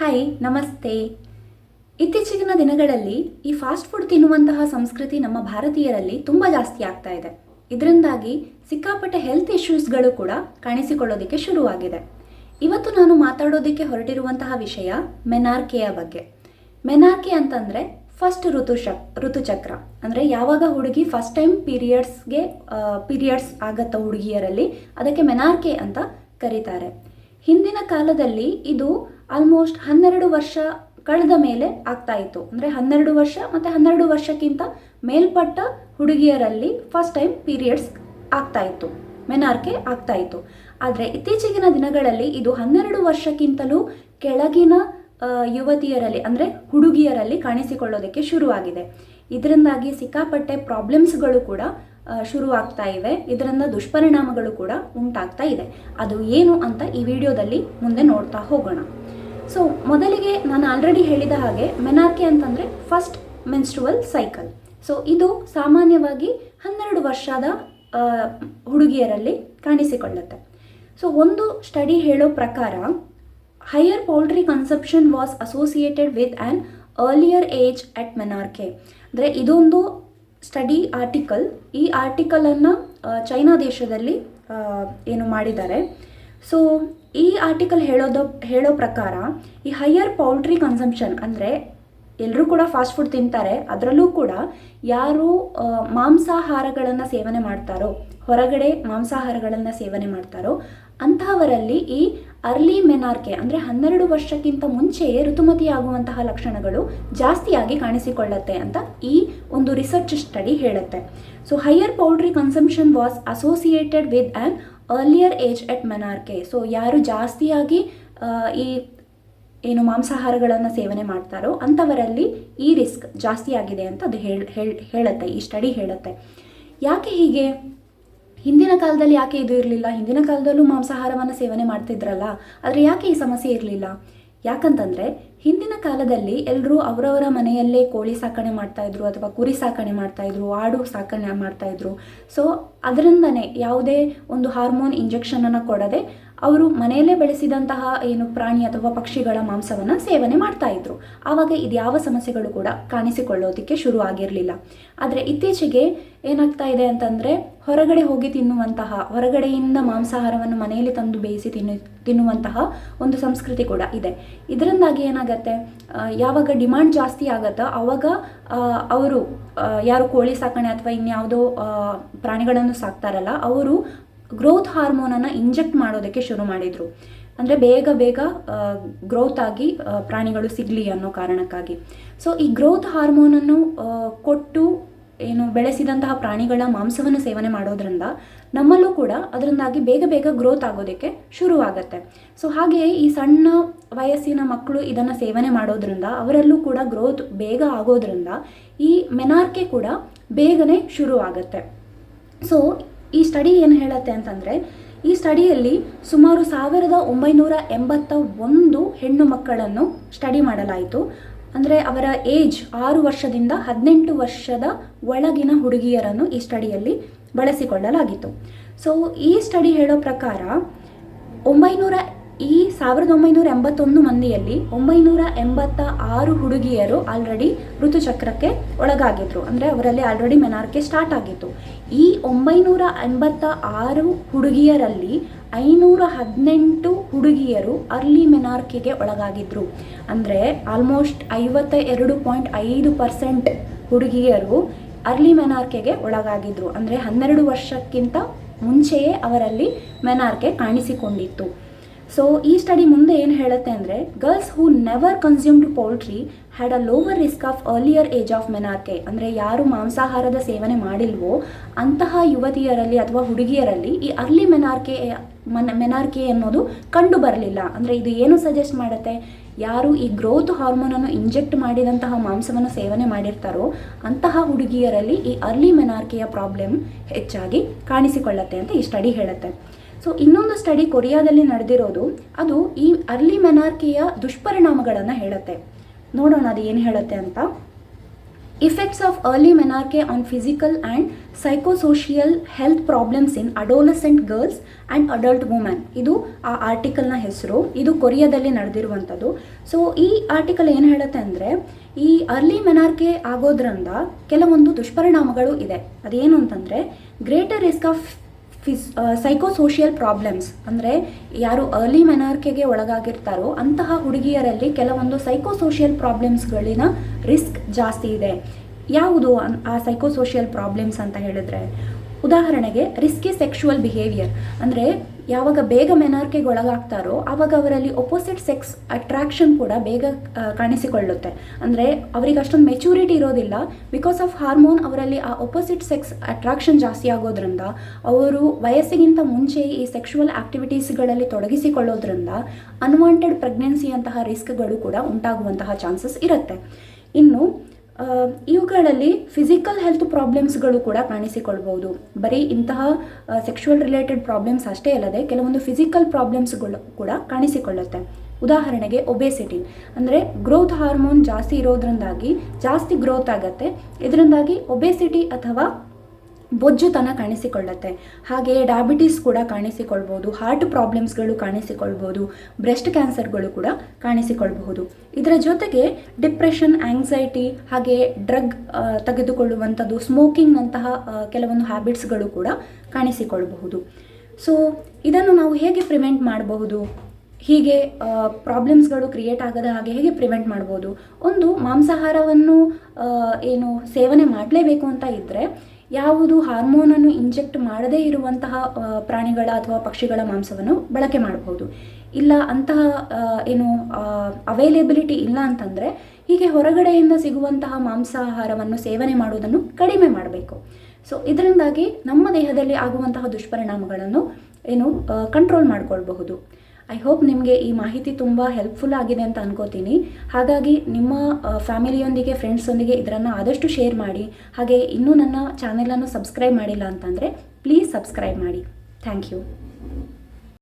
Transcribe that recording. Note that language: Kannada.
ಹಾಯ್ ನಮಸ್ತೆ. ಇತ್ತೀಚಿನ ದಿನಗಳಲ್ಲಿ ಈ ಫಾಸ್ಟ್ ಫುಡ್ ತಿನ್ನುವಂತಹ ಸಂಸ್ಕೃತಿ ನಮ್ಮ ಭಾರತೀಯರಲ್ಲಿ ತುಂಬ ಜಾಸ್ತಿ ಆಗ್ತಾ ಇದೆ. ಇದರಿಂದಾಗಿ ಸಿಕ್ಕಾಪಟ್ಟೆ ಹೆಲ್ತ್ ಇಶ್ಯೂಸ್ಗಳು ಕೂಡ ಕಾಣಿಸಿಕೊಳ್ಳೋದಕ್ಕೆ ಶುರುವಾಗಿದೆ. ಇವತ್ತು ನಾನು ಮಾತಾಡೋದಕ್ಕೆ ಹೊರಟಿರುವಂತಹ ವಿಷಯ ಮೆನಾರ್ಕೆಯ ಬಗ್ಗೆ. ಮೆನಾರ್ಕೆ ಅಂತಂದರೆ ಫಸ್ಟ್ ಋತು ಋತುಚಕ್ರ. ಅಂದರೆ ಯಾವಾಗ ಹುಡುಗಿ ಫಸ್ಟ್ ಟೈಮ್ ಪೀರಿಯಡ್ಸ್ಗೆ ಪೀರಿಯಡ್ಸ್ ಆಗತ್ತ ಹುಡುಗಿಯರಲ್ಲಿ, ಅದಕ್ಕೆ ಮೆನಾರ್ಕೆ ಅಂತ ಕರೀತಾರೆ. ಹಿಂದಿನ ಕಾಲದಲ್ಲಿ ಇದು ಆಲ್ಮೋಸ್ಟ್ ಹನ್ನೆರಡು ವರ್ಷ ಕಳೆದ ಮೇಲೆ ಆಗ್ತಾ ಇತ್ತು. ಅಂದರೆ ಹನ್ನೆರಡು ವರ್ಷ ಮತ್ತು ಹನ್ನೆರಡು ವರ್ಷಕ್ಕಿಂತ ಮೇಲ್ಪಟ್ಟ ಹುಡುಗಿಯರಲ್ಲಿ ಫಸ್ಟ್ ಟೈಮ್ ಪೀರಿಯಡ್ಸ್ ಆಗ್ತಾ ಇತ್ತು. ಮೆನಾರ್ಕೆ ಆಗ್ತಾ ಇತ್ತು. ಆದರೆ ಇತ್ತೀಚೆಗಿನ ದಿನಗಳಲ್ಲಿ ಇದು ಹನ್ನೆರಡು ವರ್ಷಕ್ಕಿಂತಲೂ ಕೆಳಗಿನ ಯುವತಿಯರಲ್ಲಿ ಅಂದರೆ ಹುಡುಗಿಯರಲ್ಲಿ ಕಾಣಿಸಿಕೊಳ್ಳೋದಕ್ಕೆ ಶುರುವಾಗಿದೆ. ಇದರಿಂದಾಗಿ ಸಿಕ್ಕಾಪಟ್ಟೆ ಪ್ರಾಬ್ಲಮ್ಸ್ಗಳು ಕೂಡ ಶುರುವಾಗ್ತಾ ಇವೆ. ಇದರಿಂದ ದುಷ್ಪರಿಣಾಮಗಳು ಕೂಡ ಉಂಟಾಗ್ತಾ ಇದೆ. ಅದು ಏನು ಅಂತ ಈ ವಿಡಿಯೋದಲ್ಲಿ ಮುಂದೆ ನೋಡ್ತಾ ಹೋಗೋಣ. ಸೊ ಮೊದಲಿಗೆ ನಾನು ಆಲ್ರೆಡಿ ಹೇಳಿದ ಹಾಗೆ ಮೆನಾರ್ಕೆ ಅಂತಂದರೆ ಫಸ್ಟ್ ಮೆನ್ಸ್ಟ್ರುವಲ್ ಸೈಕಲ್ ಸೊ ಇದು ಸಾಮಾನ್ಯವಾಗಿ ಹನ್ನೆರಡು ವರ್ಷದ ಹುಡುಗಿಯರಲ್ಲಿ ಕಾಣಿಸಿಕೊಳ್ಳುತ್ತೆ. ಸೊ ಒಂದು ಸ್ಟಡಿ ಹೇಳೋ ಪ್ರಕಾರ higher poultry consumption was associated with an earlier age at menarche ಅಂದರೆ ಇದೊಂದು ಸ್ಟಡಿ ಆರ್ಟಿಕಲ್ ಈ ಆರ್ಟಿಕಲನ್ನು ಚೈನಾ ದೇಶದಲ್ಲಿ ಏನು ಮಾಡಿದ್ದಾರೆ. ಸೊ ಈ ಆರ್ಟಿಕಲ್ ಹೇಳೋದು, ಹೇಳೋ ಪ್ರಕಾರ ಈ ಹೈಯರ್ ಪೌಲ್ಟ್ರಿ ಕನ್ಸಂಪ್ಷನ್ ಅಂದರೆ ಎಲ್ಲರೂ ಕೂಡ ಫಾಸ್ಟ್ ಫುಡ್ ತಿಂತಾರೆ, ಅದರಲ್ಲೂ ಕೂಡ ಯಾರು ಮಾಂಸಾಹಾರಗಳನ್ನು ಸೇವನೆ ಮಾಡ್ತಾರೋ, ಹೊರಗಡೆ ಮಾಂಸಾಹಾರಗಳನ್ನು ಸೇವನೆ ಮಾಡ್ತಾರೋ, ಅಂತಹವರಲ್ಲಿ ಈ ಅರ್ಲಿ ಮೆನಾರ್ಕೆ ಅಂದರೆ ಹನ್ನೆರಡು ವರ್ಷಕ್ಕಿಂತ ಮುಂಚೆಯೇ ಋತುಮತಿಯಾಗುವಂತಹ ಲಕ್ಷಣಗಳು ಜಾಸ್ತಿಯಾಗಿ ಕಾಣಿಸಿಕೊಳ್ಳುತ್ತೆ ಅಂತ ಈ ಒಂದು ರಿಸರ್ಚ್ ಸ್ಟಡಿ ಹೇಳುತ್ತೆ. So higher poultry consumption was associated with an earlier age at menarche so ಯಾರು ಜಾಸ್ತಿಯಾಗಿ ಈ ಏನು ಮಾಂಸಾಹಾರಗಳನ್ನು ಸೇವನೆ ಮಾಡ್ತಾರೋ ಅಂಥವರಲ್ಲಿ ಈ ರಿಸ್ಕ್ ಜಾಸ್ತಿ ಆಗಿದೆ ಅಂತ ಅದು ಹೇಳ ಹೇಳುತ್ತೆ, ಈ ಸ್ಟಡಿ ಹೇಳುತ್ತೆ. ಯಾಕೆ ಹೀಗೆ? ಹಿಂದಿನ ಕಾಲದಲ್ಲಿ ಯಾಕೆ ಇದು ಇರಲಿಲ್ಲ? ಹಿಂದಿನ ಕಾಲದಲ್ಲೂ ಮಾಂಸಾಹಾರವನ್ನು ಸೇವನೆ ಮಾಡ್ತಿದ್ರಲ್ಲ. ಆದರೆ ಯಾಕೆ ಈ ಸಮಸ್ಯೆ ಇರಲಿಲ್ಲ? ಯಾಕಂತಂದರೆ ಹಿಂದಿನ ಕಾಲದಲ್ಲಿ ಎಲ್ಲರೂ ಅವರವರ ಮನೆಯಲ್ಲೇ ಕೋಳಿ ಸಾಕಣೆ ಮಾಡ್ತಾಯಿದ್ರು ಅಥವಾ ಕುರಿ ಸಾಕಣೆ ಮಾಡ್ತಾಯಿದ್ರು ಆಡು ಸಾಕಣೆ ಮಾಡ್ತಾಯಿದ್ರು ಸೊ ಅದರಿಂದನೇ ಯಾವುದೇ ಒಂದು ಹಾರ್ಮೋನ್ ಇಂಜೆಕ್ಷನ್ ಅನ್ನ ಕೊಡದೆ ಅವರು ಮನೆಯಲ್ಲೇ ಬೆಳೆಸಿದಂತಹ ಏನು ಪ್ರಾಣಿ ಅಥವಾ ಪಕ್ಷಿಗಳ ಮಾಂಸವನ್ನು ಸೇವನೆ ಮಾಡ್ತಾ ಇದ್ರು. ಆವಾಗ ಇದ್ಯಾವ ಸಮಸ್ಯೆಗಳು ಕೂಡ ಕಾಣಿಸಿಕೊಳ್ಳೋದಕ್ಕೆ ಶುರು ಆಗಿರಲಿಲ್ಲ. ಆದರೆ ಇತ್ತೀಚೆಗೆ ಏನಾಗ್ತಾ ಇದೆ ಅಂತಂದರೆ ಹೊರಗಡೆ ಹೋಗಿ ತಿನ್ನುವಂತಹ, ಹೊರಗಡೆಯಿಂದ ಮಾಂಸಾಹಾರವನ್ನು ಮನೆಯಲ್ಲಿ ತಂದು ಬೇಯಿಸಿ ತಿನ್ನು, ತಿನ್ನುವಂತಹ ಒಂದು ಸಂಸ್ಕೃತಿ ಕೂಡ ಇದೆ. ಇದರಿಂದಾಗಿ ಏನಾಗತ್ತೆ ಯಾವಾಗ ಡಿಮಾಂಡ್ ಜಾಸ್ತಿ ಆಗತ್ತೋ ಅವಾಗ ಅವರು ಯಾರು ಕೋಳಿ ಸಾಕಣೆ ಅಥವಾ ಇನ್ಯಾವುದೋ ಪ್ರಾಣಿಗಳನ್ನು ಸಾಕ್ತಾರಲ್ಲ, ಅವರು ಗ್ರೋತ್ ಹಾರ್ಮೋನನ್ನು ಇಂಜೆಕ್ಟ್ ಮಾಡೋದಕ್ಕೆ ಶುರು ಮಾಡಿದರು. ಅಂದರೆ ಬೇಗ ಬೇಗ ಗ್ರೋತ್ ಆಗಿ ಪ್ರಾಣಿಗಳು ಸಿಗಲಿ ಅನ್ನೋ ಕಾರಣಕ್ಕಾಗಿ. ಸೊ ಈ ಗ್ರೋತ್ ಹಾರ್ಮೋನನ್ನು ಕೊಟ್ಟು, ಏನು, ಬೆಳೆಸಿದಂತಹ ಪ್ರಾಣಿಗಳ ಮಾಂಸವನ್ನು ಸೇವನೆ ಮಾಡೋದ್ರಿಂದ ನಮ್ಮಲ್ಲೂ ಕೂಡ ಅದರಿಂದಾಗಿ ಬೇಗ ಬೇಗ ಗ್ರೋತ್ ಆಗೋದಕ್ಕೆ ಶುರುವಾಗತ್ತೆ. ಸೊ ಹಾಗೆಯೇ ಈ ಸಣ್ಣ ವಯಸ್ಸಿನ ಮಕ್ಕಳು ಇದನ್ನು ಸೇವನೆ ಮಾಡೋದ್ರಿಂದ ಅವರಲ್ಲೂ ಕೂಡ ಗ್ರೋತ್ ಬೇಗ ಆಗೋದ್ರಿಂದ ಈ ಮೆನಾರ್ಕೆ ಕೂಡ ಬೇಗನೆ ಶುರುವಾಗತ್ತೆ. ಸೊ ಈ ಸ್ಟಡಿ ಏನು ಹೇಳುತ್ತೆ ಅಂತಂದರೆ, ಈ ಸ್ಟಡಿಯಲ್ಲಿ ಸುಮಾರು ಸಾವಿರದ ಒಂಬೈನೂರ ಎಂಬತ್ತ ಒಂದು ಹೆಣ್ಣು ಮಕ್ಕಳನ್ನು ಸ್ಟಡಿ ಮಾಡಲಾಯಿತು. ಅಂದರೆ ಅವರ ಏಜ್ ಆರು ವರ್ಷದಿಂದ ಹದಿನೆಂಟು ವರ್ಷದ ಒಳಗಿನ ಹುಡುಗಿಯರನ್ನು ಈ ಸ್ಟಡಿಯಲ್ಲಿ ಬಳಸಿಕೊಳ್ಳಲಾಗಿತ್ತು. ಸೊ ಈ ಸ್ಟಡಿ ಹೇಳೋ ಪ್ರಕಾರ, ಒಂಬೈನೂರ ಈ ಸಾವಿರದ ಒಂಬೈನೂರ ಎಂಬತ್ತೊಂದು ಮಂದಿಯಲ್ಲಿ ಒಂಬೈನೂರ ಎಂಬತ್ತ ಆರು ಹುಡುಗಿಯರು ಆಲ್ರೆಡಿ ಋತುಚಕ್ರಕ್ಕೆ ಒಳಗಾಗಿದ್ರು. ಅಂದರೆ ಅವರಲ್ಲಿ ಆಲ್ರೆಡಿ ಮೆನಾರ್ಕೆ ಸ್ಟಾರ್ಟ್ ಆಗಿತ್ತು. ಈ ಒಂಬೈನೂರ ಎಂಬತ್ತ ಆರು ಹುಡುಗಿಯರಲ್ಲಿ ಐನೂರ ಹದಿನೆಂಟು ಹುಡುಗಿಯರು ಅರ್ಲಿ ಮೆನಾರ್ಕೆಗೆ ಒಳಗಾಗಿದ್ರು. ಅಂದರೆ ಆಲ್ಮೋಸ್ಟ್ ಐವತ್ತ ಎರಡು ಪಾಯಿಂಟ್ ಐದು ಪರ್ಸೆಂಟ್ ಹುಡುಗಿಯರು ಅರ್ಲಿ ಮೆನಾರ್ಕೆಗೆ ಒಳಗಾಗಿದ್ರು. ಅಂದರೆ ಹನ್ನೆರಡು ವರ್ಷಕ್ಕಿಂತ ಮುಂಚೆಯೇ ಅವರಲ್ಲಿ ಮೆನಾರ್ಕೆ ಕಾಣಿಸಿಕೊಂಡಿತ್ತು. ಸೊ ಈ ಸ್ಟಡಿ ಮುಂದೆ ಏನು ಹೇಳುತ್ತೆ ಅಂದರೆ girls who never consumed poultry had a lower risk of earlier age of menarche ಅಂದರೆ ಯಾರು ಮಾಂಸಾಹಾರದ ಸೇವನೆ ಮಾಡಿಲ್ವೋ, ಅಂತಹ ಯುವತಿಯರಲ್ಲಿ ಅಥವಾ ಹುಡುಗಿಯರಲ್ಲಿ ಈ ಅರ್ಲಿ ಮೆನಾರ್ಕೆ ಮನ್ ಮೆನಾರ್ಕೆ ಅನ್ನೋದು ಕಂಡು ಬರಲಿಲ್ಲ. ಅಂದರೆ ಇದು ಏನು ಸಜೆಸ್ಟ್ ಮಾಡುತ್ತೆ? ಯಾರು ಈ ಗ್ರೋತ್ ಹಾರ್ಮೋನನ್ನು ಇಂಜೆಕ್ಟ್ ಮಾಡಿದಂತಹ ಮಾಂಸವನ್ನು ಸೇವನೆ ಮಾಡಿರ್ತಾರೋ, ಅಂತಹ ಹುಡುಗಿಯರಲ್ಲಿ ಈ ಅರ್ಲಿ ಮೆನಾರ್ಕೆಯ ಪ್ರಾಬ್ಲಮ್ ಹೆಚ್ಚಾಗಿ ಕಾಣಿಸಿಕೊಳ್ಳುತ್ತೆ ಅಂತ ಈ ಸ್ಟಡಿ ಹೇಳುತ್ತೆ. ಸೊ ಇನ್ನೊಂದು ಸ್ಟಡಿ ಕೊರಿಯಾದಲ್ಲಿ ನಡೆದಿರೋದು, ಅದು ಈ ಅರ್ಲಿ ಮೆನಾರ್ಕಿಯ ದುಷ್ಪರಿಣಾಮಗಳನ್ನು ಹೇಳುತ್ತೆ. ನೋಡೋಣ ಅದು ಏನು ಹೇಳುತ್ತೆ ಅಂತ. Effects of early menarche on physical and psychosocial health problems in adolescent girls and adult women ಇದು ಆ ಆರ್ಟಿಕಲ್ನ ಹೆಸರು. ಇದು ಕೊರಿಯಾದಲ್ಲಿ ನಡೆದಿರುವಂಥದ್ದು. ಸೊ ಈ ಆರ್ಟಿಕಲ್ ಏನು ಹೇಳುತ್ತೆ ಅಂದರೆ, ಈ ಅರ್ಲಿ ಮೆನಾರ್ಕೆ ಆಗೋದ್ರಿಂದ ಕೆಲವೊಂದು ದುಷ್ಪರಿಣಾಮಗಳು ಇದೆ. ಅದೇನು ಅಂತಂದರೆ ಗ್ರೇಟರ್ ರಿಸ್ಕ್ ಆಫ್ ಫಿಸ್ ಸೈಕೋಸೋಷಿಯಲ್ ಪ್ರಾಬ್ಲಮ್ಸ್ ಅಂದರೆ ಯಾರು ಅರ್ಲಿ ಮೆನಾರ್ಕೆಗೆ ಒಳಗಾಗಿರ್ತಾರೋ ಅಂತಹ ಹುಡುಗಿಯರಲ್ಲಿ ಕೆಲವೊಂದು ಸೈಕೋಸೋಷಿಯಲ್ ಪ್ರಾಬ್ಲಮ್ಸ್ಗಳಿನ ರಿಸ್ಕ್ ಜಾಸ್ತಿ ಇದೆ. ಯಾವುದು ಆ ಸೈಕೋಸೋಷಿಯಲ್ ಪ್ರಾಬ್ಲಮ್ಸ್ ಅಂತ ಹೇಳಿದ್ರೆ? ಉದಾಹರಣೆಗೆ ರಿಸ್ಕಿ ಸೆಕ್ಷುವಲ್ ಬಿಹೇವಿಯರ್ ಅಂದರೆ ಯಾವಾಗ ಬೇಗ ಮೆನಾರ್ಕೆಗೆ ಒಳಗಾಗ್ತಾರೋ ಆವಾಗ ಅವರಲ್ಲಿ ಒಪೋಸಿಟ್ ಸೆಕ್ಸ್ ಅಟ್ರಾಕ್ಷನ್ ಕೂಡ ಬೇಗ ಕಾಣಿಸಿಕೊಳ್ಳುತ್ತೆ. ಅಂದರೆ ಅವರಿಗೆ ಅಷ್ಟೊಂದು ಮೆಚೂರಿಟಿ ಇರೋದಿಲ್ಲ. ಬಿಕಾಸ್ ಆಫ್ ಹಾರ್ಮೋನ್ ಅವರಲ್ಲಿ ಆ ಒಪೋಸಿಟ್ ಸೆಕ್ಸ್ ಅಟ್ರಾಕ್ಷನ್ ಜಾಸ್ತಿ ಆಗೋದ್ರಿಂದ, ಅವರು ವಯಸ್ಸಿಗಿಂತ ಮುಂಚೆ ಈ ಸೆಕ್ಷುವಲ್ ಆಕ್ಟಿವಿಟೀಸ್ಗಳಲ್ಲಿ ತೊಡಗಿಸಿಕೊಳ್ಳೋದ್ರಿಂದ ಅನ್ವಾಂಟೆಡ್ ಪ್ರೆಗ್ನೆನ್ಸಿಯಂತಹ ರಿಸ್ಕ್ಗಳು ಕೂಡ ಉಂಟಾಗುವಂತಹ ಚಾನ್ಸಸ್ ಇರುತ್ತೆ. ಇನ್ನು ಇವುಗಳಲ್ಲಿ ಫಿಸಿಕಲ್ ಹೆಲ್ತ್ ಪ್ರಾಬ್ಲಮ್ಸ್ಗಳು ಕೂಡ ಕಾಣಿಸಿಕೊಳ್ಬಹುದು. ಬರೀ ಇಂತಹ ಸೆಕ್ಷುವಲ್ ರಿಲೇಟೆಡ್ ಪ್ರಾಬ್ಲಮ್ಸ್ ಅಷ್ಟೇ ಅಲ್ಲದೆ ಕೆಲವೊಂದು ಫಿಸಿಕಲ್ ಪ್ರಾಬ್ಲಮ್ಸ್ಗಳು ಕೂಡ ಕಾಣಿಸಿಕೊಳ್ಳುತ್ತೆ. ಉದಾಹರಣೆಗೆ ಒಬೆಸಿಟಿ ಅಂದರೆ ಗ್ರೋತ್ ಹಾರ್ಮೋನ್ ಜಾಸ್ತಿ ಇರೋದ್ರಿಂದಾಗಿ ಜಾಸ್ತಿ ಗ್ರೋತ್ ಆಗುತ್ತೆ. ಇದರಿಂದಾಗಿ ಒಬೆಸಿಟಿ ಅಥವಾ ಬೊಜ್ಜುತನ ಕಾಣಿಸಿಕೊಳ್ಳುತ್ತೆ. ಹಾಗೆಯೇ ಡಯಾಬಿಟೀಸ್ ಕೂಡ ಕಾಣಿಸಿಕೊಳ್ಬೋದು ಹಾರ್ಟ್ ಪ್ರಾಬ್ಲಮ್ಸ್ಗಳು ಕಾಣಿಸಿಕೊಳ್ಬೋದು ಬ್ರೆಸ್ಟ್ ಕ್ಯಾನ್ಸರ್ಗಳು ಕೂಡ ಕಾಣಿಸಿಕೊಳ್ಬಹುದು. ಇದರ ಜೊತೆಗೆ ಡಿಪ್ರೆಷನ್ ಆಂಗ್ಸೈಟಿ ಹಾಗೆ ಡ್ರಗ್ ತೆಗೆದುಕೊಳ್ಳುವಂಥದ್ದು ಸ್ಮೋಕಿಂಗ್ನಂತಹ ಕೆಲವೊಂದು ಹ್ಯಾಬಿಟ್ಸ್ಗಳು ಕೂಡ ಕಾಣಿಸಿಕೊಳ್ಳಬಹುದು ಸೊ ಇದನ್ನು ನಾವು ಹೇಗೆ ಪ್ರಿವೆಂಟ್ ಮಾಡಬಹುದು? ಹೀಗೆ ಪ್ರಾಬ್ಲಮ್ಸ್ಗಳು ಕ್ರಿಯೇಟ್ ಆಗದ ಹಾಗೆ ಹೇಗೆ ಪ್ರಿವೆಂಟ್ ಮಾಡ್ಬೋದು ಒಂದು ಮಾಂಸಾಹಾರವನ್ನು ಏನು ಸೇವನೆ ಮಾಡಲೇಬೇಕು ಅಂತ ಇದ್ದರೆ ಯಾವುದು ಹಾರ್ಮೋನನ್ನು ಇಂಜೆಕ್ಟ್ ಮಾಡದೇ ಇರುವಂತಹ ಪ್ರಾಣಿಗಳ ಅಥವಾ ಪಕ್ಷಿಗಳ ಮಾಂಸವನ್ನು ಬಳಕೆ ಮಾಡಬಹುದು. ಇಲ್ಲ, ಅಂತಹ ಏನು ಅವೈಲೇಬಿಲಿಟಿ ಇಲ್ಲ ಅಂತಂದರೆ ಹೀಗೆ ಹೊರಗಡೆಯಿಂದ ಸಿಗುವಂತಹ ಮಾಂಸಾಹಾರವನ್ನು ಸೇವನೆ ಮಾಡುವುದನ್ನು ಕಡಿಮೆ ಮಾಡಬೇಕು. ಸೊ ಇದರಿಂದಾಗಿ ನಮ್ಮ ದೇಹದಲ್ಲಿ ಆಗುವಂತಹ ದುಷ್ಪರಿಣಾಮಗಳನ್ನು, ಏನು ಕಂಟ್ರೋಲ್ ಮಾಡ್ಕೊಳ್ಬಹುದು. ಐ ಹೋಪ್ ನಿಮಗೆ ಈ ಮಾಹಿತಿ ತುಂಬ ಹೆಲ್ಪ್ಫುಲ್ ಆಗಿದೆ ಅಂತ ಅನ್ಕೋತೀನಿ. ಹಾಗಾಗಿ ನಿಮ್ಮ ಫ್ಯಾಮಿಲಿಯೊಂದಿಗೆ ಫ್ರೆಂಡ್ಸೊಂದಿಗೆ ಇದರನ್ನು ಆದಷ್ಟು ಶೇರ್ ಮಾಡಿ. ಹಾಗೆ ಇನ್ನೂ ನನ್ನ ಚಾನೆಲನ್ನು ಸಬ್ಸ್ಕ್ರೈಬ್ ಮಾಡಿಲ್ಲ ಅಂತಂದರೆ ಪ್ಲೀಸ್ ಸಬ್ಸ್ಕ್ರೈಬ್ ಮಾಡಿ. Thank you